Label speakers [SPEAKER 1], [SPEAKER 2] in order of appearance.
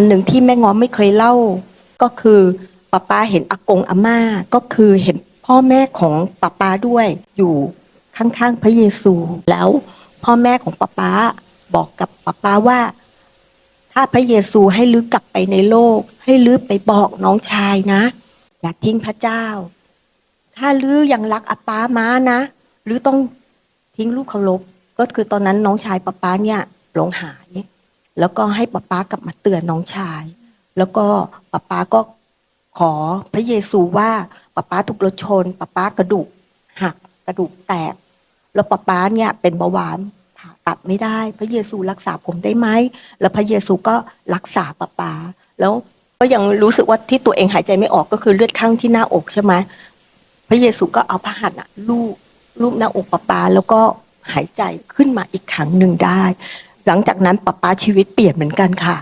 [SPEAKER 1] อันหนึ่งที่แม่ง้อไม่เคยเล่าก็คือป้าป้าเห็นอากงอาม่าก็คือเห็นพ่อแม่ของป้าป้าด้วยอยู่ข้างๆพระเยซู แล้วพ่อแม่ของป้าป้าบอกกับป้าป้าว่า ถ้าพระเยซูให้ลึกกลับไปในโลก ให้ลึกไปบอกน้องชายนะ อย่าทิ้งพระเจ้า ถ้าลือยังรักอาป้าม้านะหรือต้องทิ้งลูกเคารพก็คือตอนนั้นน้องชายป้าป้าเนี่ยหลงหาย แล้วก็ให้ป้าป้ากลับมาเตือนน้องชาย แล้วก็ป้าป้าก็ขอพระเยซูว่าป้าป้าถูกรถชนป้าป้ากระดูกหักกระดูกแตก แล้วป้าป้าเนี่ยเป็นเบาหวานผ่าตัดไม่ได้ พระเยซูรักษาผมได้ไหมแล้วพระเยซูก็รักษาป้าป้าแล้วก็ยังรู้สึกว่าที่ตัวเองหายใจไม่ออกก็คือเลือดข้างที่หน้าอกใช่ไหมพระเยซูก็เอาพระหัตถ์อะลูบลูบหน้าอกป้าป้าแล้วก็หายใจขึ้นมาอีกครั้งหนึ่งได้ หลังจากนั้นป้าป้าชีวิตเปลี่ยนเหมือนกันค่ะ